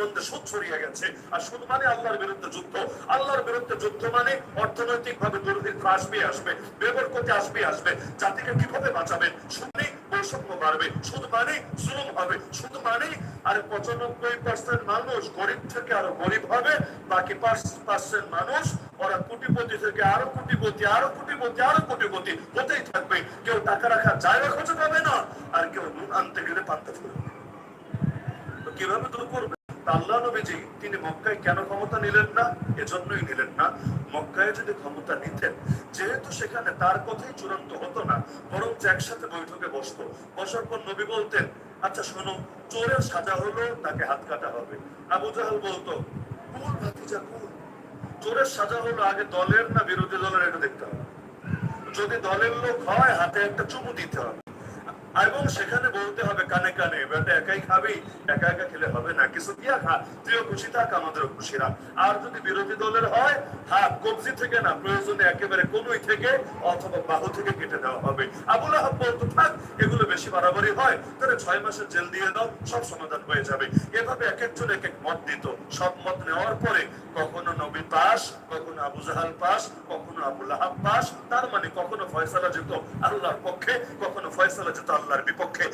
রন্ধে সুদ ছড়িয়ে গেছে। আর সুদ মানে আল্লাহর বিরুদ্ধে যুদ্ধ। আল্লাহর বিরুদ্ধে যুদ্ধ মানে অর্থনৈতিক ভাবে দুর্ভিক্ষ আসবে আসবে বেবরকতে আসবে আসবে, জাতিকে কীভাবে বাঁচাবেন শুনে বৈষম্য বাড়বে। সুদ মানে জুলুম হবে। সুদ মানে আর পঁচানব্বই পার্সেন্ট মানুষ গরিব থেকে আরও গরিব হবে, বাকি পার্সেন্ট মানুষ ওরা কোটিপতি থেকে আরও কোটিপতি আরও কোটিপতি আরও কোটিপতি হতেই থাকবে। কেউ টাকা রাখার জায়গা খুঁজে পাবে না, আর কেউ নুন আনতে গেলে পান্তা ফুলবে কীভাবে দূর করবে? আল্লাহ নবীজি, তিনি মক্কায় কেন ক্ষমতা নিলেন না? এজন্যই নিলেন না। মক্কায় যদি ক্ষমতা নিতেন, যেহেতু সেখানে তার কথাই চূড়ান্ত হতো না বরং একসাথে বৈঠকে বসতো। বসার পর নবী বলতেন আচ্ছা শোনো, চোরের সাজা হলো, তাকে হাত কাটা হবে। আবু জাহাল বলতো, কুল ভাতিজা, কুল। চোরের সাজা হলো আগে দলের না বিরোধী দলের, এটা দেখতে হবে। যদি দলের লোক হয়, হাতে একটা চুমু দিতে হবে। এবং সেখানে বলতে হবে কানে কানে, বেটা একাই খাবি, একা একা খেলে হবে না। কিছু দিয়া খা, তুইও খুশি থাক, আমাদেরও খুশি রাখ। আর যদি বিরোধী দলের হয় হ্যাঁ কবজি থেকে না, প্রয়োজনে একেবারে কোনোই থেকে অথবা বাহু থেকে কেটে দেওয়া হবে। আবুল আহাব বলতো, থাক, এগুলো বেশি বাড়াবাড়ি হয় তাহলে ছয় মাসের জেল দিয়ে দাও, সব সমাধান হয়ে যাবে। এভাবে এক একজন এক এক মত দিত। সব মত নেওয়ার পরে কখনো নবী পাস, কখনো আবু জাহাল পাস, কখনো আবুল আহাব পাস, তার মানে কখনো ফয়সালা যেত আল্লাহর পক্ষে, কখনো ফয়সালা যেত আল্লাহর বিপক্ষে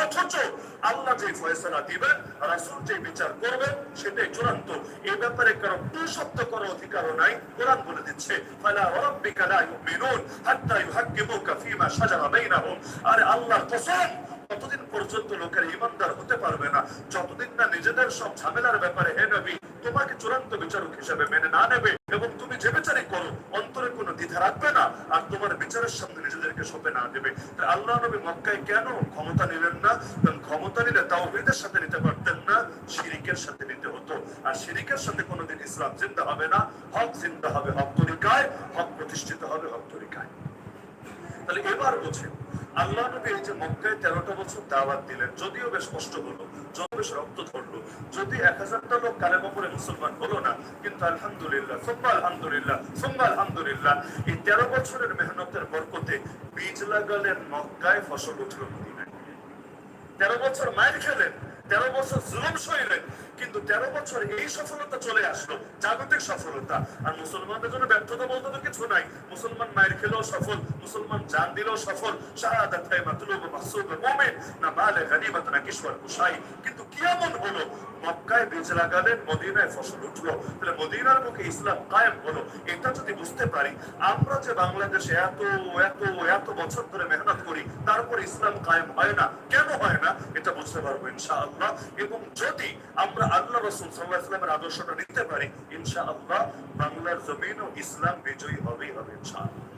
অথচ আল্লাহ যে ফয়সালা দিবেন রাসূল যে বিচার করবেন সেটাই চূড়ান্ত। এই ব্যাপারে কারও শব্দ করার অধিকারও নাই, কোরআন বলে দিচ্ছে কসম ততদিন পর্যন্ত লোকের ইমানদার হতে পারবে না, যতদিন না নিজেদের সব ঝামেলার ব্যাপারে, হে নবী, তোমাকে চূড়ান্ত বিচারক হিসেবে মেনে না নেবে এবং তুমি যে বিচারই করো, অন্তরে কোনো দ্বিধা রাখবে না। বিচারের সামনে নিজেদেরকে সঁপে না দেবে। তাই আল্লাহ নবী মক্কায় কেন ক্ষমতা নিলেন না? কারণ ক্ষমতা নিলে তাওহীদের সাথে নিতে পারতেন না, শিরিকের সাথে নিতে হতো। আর শিরিকের সাথে কোনোদিন ইসলাম জিন্দা হবে না। হক জিন্দা হবে হক তরিকায়, হক প্রতিষ্ঠিত হবে হক তরিকায়। তাহলে এবার বোঝেন আল্লাহ নবী এই যে মক্কায় তেরোটা বছর দাওয়াত দিলেন, যদিও বেশ কষ্ট হলো, যদিও বেশ রক্ত ধরলো যদি এক হাজারটা লোক কালেমা কপরে মুসলমান হলো না, কিন্তু আলহামদুলিল্লাহ, সোম্মা আলহামদুলিল্লাহ সোম্মা আলহামদুলিল্লাহ, এই তেরো বছরের মেহনতের বরকতে বীজ লাগালেন মক্কায় ফসল উঠল তেরো বছর মায়ের খেলেন তেরো বছর জুলুম সইলেন কিন্তু তেরো বছর এই সফলতা চলে আসলো, জাগতিক সফলতা। আর মুসলমানদের জন্য ব্যর্থতা বলতে তো কিছু নাই। মুসলমান মায়ের খেলেও সফল, মুসলমান জান দিলেও সফল। না না কিশোর, কুশাই। কিন্তু হলো, মক্কায় বীজ লাগালেন, মদিনায় ফসল উঠল। তাহলে মদিনার মুখে ইসলাম কায়েম হলো। এটা যদি বুঝতে পারি, আমরা যে বাংলাদেশে এত এত এত বছর ধরে মেহনত করি, তারপর ইসলাম কায়েম হয় না? কেন হয় না? এটা বুঝতে পারব ইনশাআল্লাহ। এবং যদি আমরা আল্লাহ রসুল সাল্লাহ ইসলামের আদর্শটা নিতে পারি ইনশা আল্লাহ বাংলার জমিন ও ইসলাম বিজয়ী হবেই হবে, ইনশাআল্লাহ।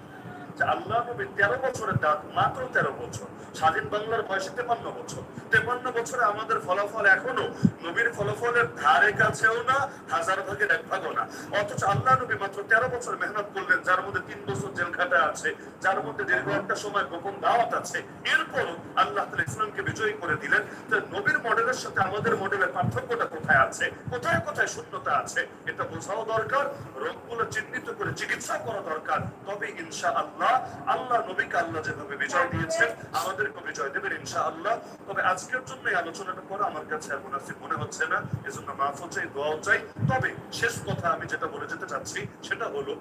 যে আল্লাহ নবী তেরো বছরের দাঁত, মাত্র তেরো বছর। স্বাধীন বাংলার বয়সে তেপান্ন বছর। তেপান্ন বছরে আমাদের ফলাফল এখনও। নবীর ফলাফলের ধারে কাছেও না, হাজার ভাগের এক ভাগও না। অথচ আল্লাহ নবী মাত্র তেরো বছর মেহনত করলেন, যার মধ্যে তিন বছর জেল খাটা আছে, যার মধ্যে দীর্ঘ একটা সময় গোপন দাওয়াত আছে। এরপরও আল্লাহ তালা ইসলামকে বিজয়ী করে দিলেন। তো নবীর মডেলের সাথে আমাদের মডেলের পার্থক্যটা কোথায় আছে? কোথায় কোথায় শূন্যতা আছে? এটা বোঝাও দরকার। রোগগুলো চিহ্নিত চিকিৎসা করা দরকার। তবে ইনশা আল্লাহ আল্লাহ নবীকে আল্লাহ যেভাবে বিজয় দিয়েছেন আমাদেরকে বিজয় দেবেন ইনশা আল্লাহ তবে আজকের জন্য এই আলোচনাটা করা আমার কাছে এখন আর মনে হচ্ছে না, এজন্য মাফও চাই দোয়াও চাই। তবে শেষ কথা আমি যেটা বলে যেতে চাচ্ছি, সেটা হলো,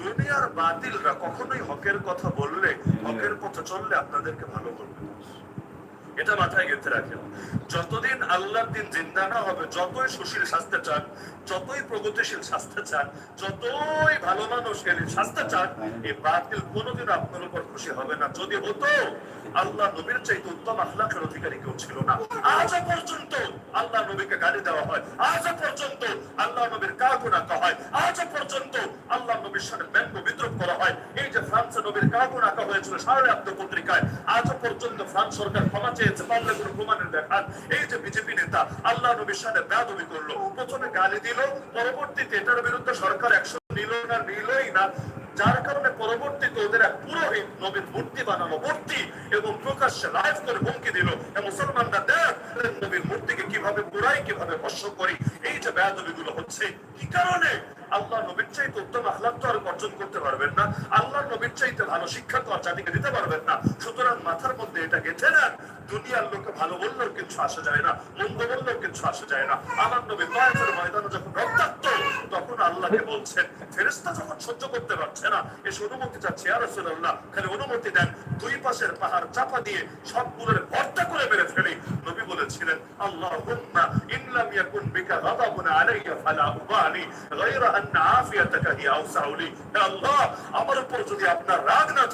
দুনিয়ার বাতিলরা কখনোই হকের কথা বললে, হকের পথে চললে আপনাদেরকে ভালো করবে। এটা মাথায় গেঁথে রাখেন। যতদিন আল্লাহর দিন জিন্দা না হবে, যতই সুশীল স্বাস্থ্য চান, যতই প্রগতিশীল স্বাস্থ্য চান, যতই ভালো মানুষ এর স্বাস্থ্য চান এই বাতিল কোনোদিন আপনার উপর খুশি হবে না। যদি হতো, আল্লাহ নবীর চাইতে উত্তম আখলাকের অধিকারী কেউ ছিল না। আজ পর্যন্ত আল্লাহ নবীকে গালি দেওয়া হয়। আজ পর্যন্ত আল্লাহ নবীর কাকু ডাকা হয়। আজ পর্যন্ত আল্লাহ নবীর সাথে ব্যঙ্গ বিদ্রোহ করা হয়। এই যে ফ্রান্সে নবীর কাকু ডাকা হয়েছিল আত্ম পত্রিকায়, আজ পর্যন্ত ফ্রান্স সরকার ক্ষমা চেয়েছে পারলে কোনো প্রমাণের দেখান, এই যে বিজেপি নেতা, আল্লাহ নবীর সাথে বেদবি করল প্রথমে গালি দিল, পরবর্তীতে এটার বিরুদ্ধে সরকার একশো নিল না, নিলই না। যার কারণে পরবর্তীতে ওদের এক পুরোহিত নবীর মূর্তি বানানো মূর্তি, এবং প্রকাশ্যে লাইভ করে হুমকি দিল মুসলমানরা দেখ নবীর মূর্তিকে কীভাবে পুরাই, কীভাবে ভস্য করি, এই যে বেয়াদবি হচ্ছে। কি কারণে? আল্লাহ নবীর চাইতে উত্তম আখলাক তো আর অর্জন করতে পারবেন না। আল্লাহ নবীর চাইতে ভালো শিক্ষা তো আর জাতিকে দিতে পারবেন না। সুতরাং মাথার মধ্যে এটা গেছে না দুনিয়ার লোকে ভালো বললেও কিছু আসা যায় না, মন্দ বললেও কিছু আসা যায় না। আমার নবী তয়েফের ময়দানে যখন রক্তাক্ত, তখন আল্লাহকে বলছেন, ফেরেশতা যখন সহ্য করতে পারছে না, এসে অনুমতি চাচ্ছে আর রাসূলুল্লাহ খালি অনুমতি দেন। দুই পাশের পাহাড় চাপা দিয়ে সব সবগুলোর ভর্তা করে মেরে ফেলি। নবী বলেছিলেন আল্লাহুম্মা ইয়াকুন বিকা গাদাবুন আলাইয়া ফালা উবালি গায়রা আন আফিয়াতাকা হি আওসাউ লি হে আল্লাহ আমার উপর যদি আপনার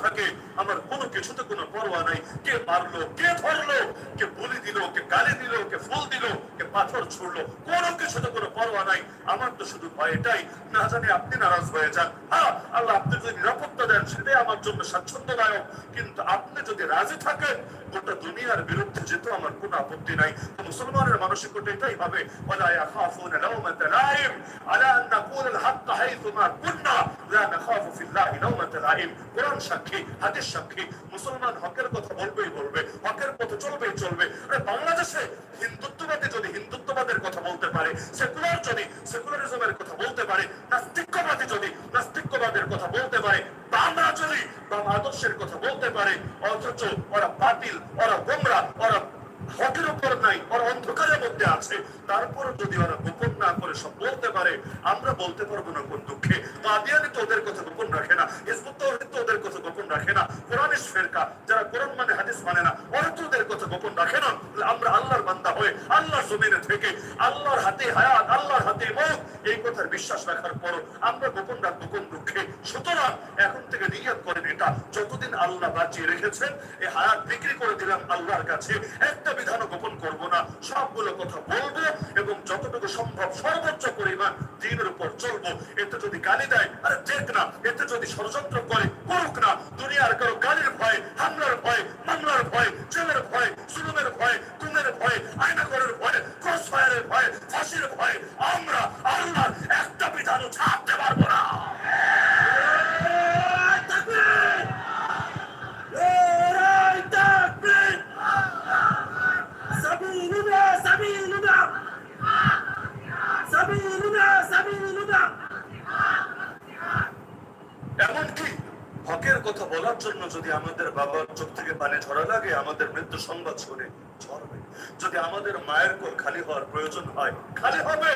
থাকে, আমার কোনো কিছুতে কোনো পরোয়া নাই। কে মারলো, কে ধরলো, কে বলি দিল, কে গালি দিল, কে ফুল দিল, কে পাথর ছুড়লো, কোনো কিছুতে কোনো পরোয়া নাই। আমার তো শুধু ভয় এটাই না জানি আপনি নারাজ হয়ে যান। হ্যাঁ আল্লাহ আপনি যদি নিরাপত্তা দেন, সেটাই আমার জন্য স্বাচ্ছন্দ্যদায়ক। কিন্তু আপনি যদি রাজি থাকেন, গোটা দুনিয়ার বিরুদ্ধে যেতে আমার কোনো আপত্তি নাই। মুসলমানের মানসিকতা এটাই হবে ওয়ালা ইয়াখাফুনা লাওমাতা লাইম আলা আন নাকুল আল হক হাইথুমা কুননা লা নাখাফু ফিল্লাহি লাওমাতা লাইম কোরআন সাক্ষী, হাদিস সাক্ষী, মুসলমান হকের কথা বলবেই বলবে, হকের পথে চলবেই চলবে। বাংলাদেশে হিন্দুত্ববাদী যদি হিন্দুত্ববাদের কথা বলতে পারে, সেকুলার যদি সেকুলারিজমের কথা বলতে পারে নাস্তিক্যবাদী যদি নাস্তিক্যবাদের কথা বলতে পারে, বাংলা যদি বাম আদর্শের কথা বলতে পারে, অথচ ওরা বাতিল, ওরা গোমরা ওরা হকের উপর নাই, ওরা অন্ধকারের মধ্যে আছে। তারপর যদি ওরা গোপন না করে সব বলতে পারে, আমরা বলতে পারব না কোন দুঃখে। কাদিয়ানি তো ওদের কথা গোপন রাখে না, হিজবুত তো ওদের কথা গোপন রাখে না কোরআনিস ফেরকা, যারা কোরআন মানে হাদিস মানে না, ওরা তো ওদের কথা গোপন রাখে না। আমরা আল্লাহর বান্দা হয়ে, আল্লাহর জমিনে থেকে, আল্লাহর হাতে হায়াত, আল্লাহর হাতে মত, এই কথার বিশ্বাস রাখার পর আমরা গোপন রাখব কোন দুঃখে। সুতরাং এখন থেকে নিয়ত করেন এটা, যতদিন আল্লাহ বাঁচিয়ে রেখেছেন, এই হায়াত বিক্রি করে দিলাম আল্লাহর কাছে, একটা বিধানও গোপন করব না? সবগুলো কথা বলব এবং যতটুকু সম্ভব সর্বোচ্চ পরিমাণ দিনের উপর চলবো। এতে যদি গালি দেয়, আরে দেখ না, এতে যদি ষড়যন্ত্র করে, করুক না, দুনিয়ার কারও গালির ভয়, হামলার ভয়, মামলার ভয়, জেলের ভয়, জুলুমের ভয়, গুমের ভয় আয়নাগরের ভয় ক্রস ফায়ারের ভয়, ফাঁসির ভয়, আমরা আল্লাহর একটা বিধানও ছাড়তে বাবার চোখ থেকে পানি ঝরা লাগে, আমাদের মৃত্যু সংবাদ শুনে ঝরবে যদি আমাদের মায়ের কোল খালি হওয়ার প্রয়োজন হয়, খালি হবে।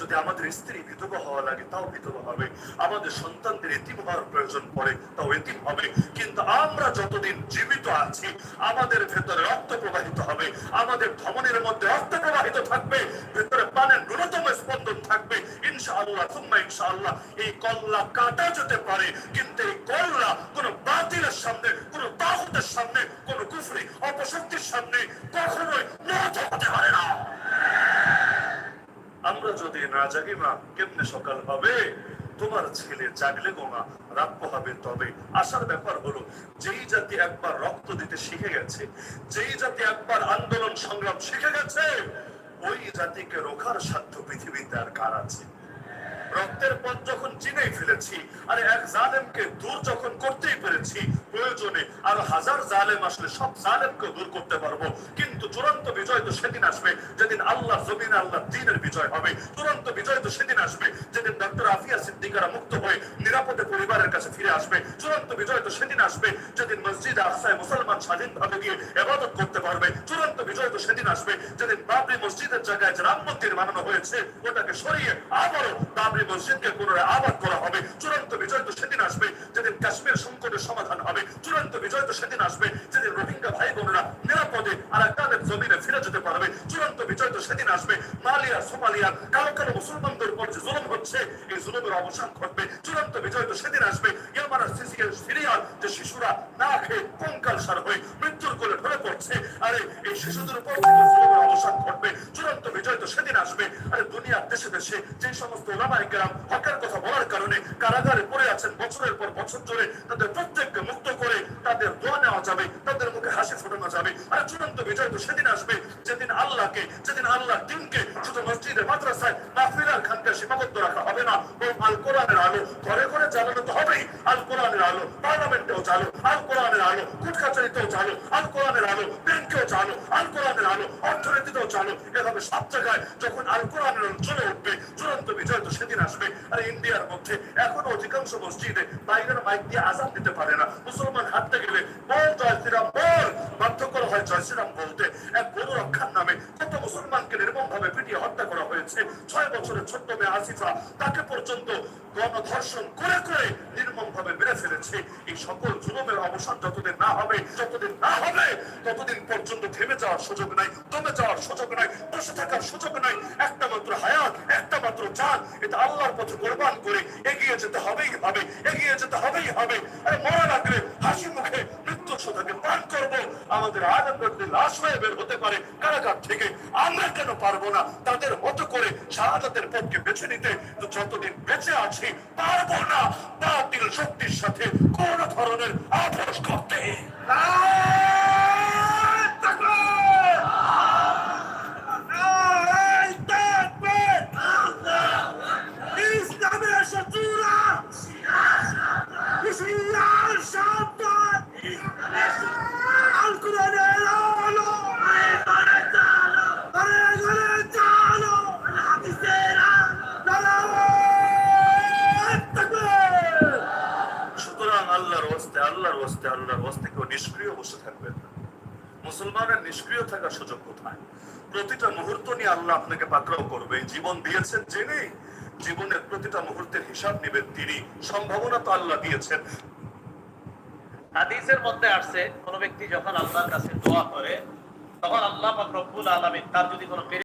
যদি আমাদের স্ত্রী বিধবা হওয়া লাগে, তাও বিধবা হবে। আমাদের সন্তানদের এতিম হওয়ার প্রয়োজন পড়ে, তাও এতিম হবে। কিন্তু আমরা যতদিন জীবিত আছি, আমাদের ভেতরে রক্ত প্রবাহিত হবে। আমাদের ধমনের মধ্যে রক্ত প্রবাহিত থাকবে। ভেতরে পানের ন্যূনতম স্পন্দন থাকবে। ইনশাআল্লাহ, সুম্মা ইনশাআল্লাহ, এই কল্লা কাটা যেতে পারে, কিন্তু এই কল্লা কোন বাতিলের সামনে কোন তাহুতের সামনে কোন কুফরি অপশক্তির সামনে কখনোই নত হতে পারে না আমরা যদি না জাগে না কেমনে সকাল হবে? তোমার ছেলে জাগলে গোমা রাত হবে তবে। আসার ব্যাপার হলো, যেই জাতি একবার রক্ত দিতে শিখে গেছে, যেই জাতি একবার আন্দোলন সংগ্রাম শিখে গেছে, ওই জাতিকে রোখার সাধ্য পৃথিবীতে আর কার আছে? রক্তের পথ যখন চিনেই ফেলেছি, আর এক জালেমকে দূর যখন করতেই পেরেছি, প্রয়োজনে আর হাজার জালেম আসলে সব জালেমকে দূর করতে পারব। কিন্তু চূড়ান্ত বিজয় তো সেদিন আসবে, যেদিন আল্লাহ জমিনে আল্লাহ দিনের বিজয় হবে। চূড়ান্ত বিজয় তো সেদিন আসবে, যেদিন ডক্টর আফিয়া সিদ্দিকারা মুক্ত হয়ে নিরাপদে পরিবারের কাছে ফিরে আসবে। চূড়ান্ত বিজয় তো সেদিন আসবে, যেদিন মসজিদ আকসায় মুসলমান স্বাধীনভাবে গিয়ে এবাদত করতে পারবে। চূড়ান্ত বিজয় তো সেদিন আসবে, যেদিন বাবরি মসজিদের জায়গায় যে রাম মন্দির বানানো হয়েছে, ওটাকে সরিয়ে আবারও বাবরি মসজিদকে পুনরায় আবাদ করা হবে। চূড়ান্ত বিজয় তো সেদিন আসবে, যেদিন কাশ্মীর সংকটের সমাধান হবে। চূড়ান্ত বিজয় তো সেদিন আসবে, যেদিন রোহিঙ্গা ভাই বোনরা নিরাপদে আর জমিনে ফিরে যেতে পারবে। চূড়ান্ত বিজয় তো সেদিন আসবে। মালিয়া, সোমালিয়া, কালো কালো মুসলমানদের উপর যে জুলুম হচ্ছে, এই জুলুমের অবসান ঘটবে। চূড়ান্ত বিজয় তো সেদিন আসবে। ইয়ামার সিসিএল সিরিয়াল, যে শিশুরা না খেয়ে কঙ্কাল সার হয়ে মৃত্যুর কোলে ঢলে পড়ছে। আরে, এই শিশুদের উপর জুলুমের অবসান ঘটবে, চূড়ান্ত বিজয় তো সেদিন আসবে। আরে, দুনিয়ার দেশে দেশে যে সমস্ত ওলামাই কেরাম হকের কথা বলার কারণে কারাগারে পড়ে আছেন বছরের পর বছর ধরে, তাদের প্রত্যেককে মুক্ত করে তাদের দোয়া নেওয়া যাবে, তাদের মুখে হাসি ফোটানো যাবে। আর, চূড়ান্ত বিজয় তো সেদিন আল্লাহকে, যেদিন আল্লাহ দিনকে শুধু মসজিদে, মাদ্রাসায় মাহফিলার খানকে সীমাবদ্ধ রাখা হবে না আল কোরআনের আলো ঘরে ঘরে জ্বালানো তো হবেই আল কোরআনের আলো পার্লামেন্টেও চালু আল কোরআনের আলো কুটকাচারিতেও চালু আল আলো, ব্যাংকেও চালু আল আলো, অর্থনীতিতেও চালু এভাবে সব জায়গায় যখন আল চলে উঠবে, চূড়ান্ত বিজয় তো সেদিন আসবে। আর ইন্ডিয়ার মধ্যে এখন অধিকাংশ মসজিদে বাইরের মাইক দিয়ে আজান দিতে পারে না। মুসলমান হাঁটতে গেলে বল জয় শ্রীরাম বল, বাধ্য করা হয় জয় শ্রীরাম বলতে। এক গরু রক্ষার নামে কত মুসলমানকে নির্মম ভাবে পিটিয়ে হত্যা করা হয়েছে। ছয় বছরের ছোট্ট মেয়ে আসিফা তাকে পর্যন্ত গণধর্ষণ করে করে নির্মম ভাবে মেরে ফেলেছে। এই সকল জুলুমের অবসান যতদিন না হবে, যতদিন না হবে, ততদিন পর্যন্ত থেমে যাওয়ার সুযোগ নাই, দমে যাওয়ার সুযোগ নাই, বসে থাকার সুযোগ নাই। একটা মাত্র হায়াত, একটা মাত্র চান এটা আল্লাহর পথে কোরবান করে এগিয়ে যেতে হবেই হবে, এগিয়ে যেতে হবেই হবে। আরে মরা লাগলে হাসি মুখে মৃত্যু সোধাকে পান করব। আমাদের আনন্দ লাশ হয়ে বের হতে পারে। কারাগার থেকে আমরা কেন পারব না? তাদের মতো করে শাহাদাতের পক্ষে বেছে নিতে তো যতদিন বেঁচে আছি, পারব না। বাতিল শক্তির সাথে কোন ধরনের আপোষ করতে। ইসলামের আল্লাহর ওয়াস্তে আল্লাহর ওয়াস্তে কেউ নিষ্ক্রিয় বসে থাকবেন না। মুসলমানের নিষ্ক্রিয় থাকার সুযোগ কোথায়? প্রতিটা মুহূর্ত নিয়ে আল্লাহ আপনাকে পাকড়াও করবে। জীবন দিয়েছেন জেনে জীবনের প্রতিটা মুহূর্তের হিসাব নেবেন তিনি। সম্ভাবনা তো আল্লাহ দিয়েছেন। হাদিসের মধ্যে আসছে, কোন ব্যক্তি যখন আল্লাহর কাছে দোয়া করে, তখন আল্লাহ পাক রব্বুল আলামিন তার যদি কোনো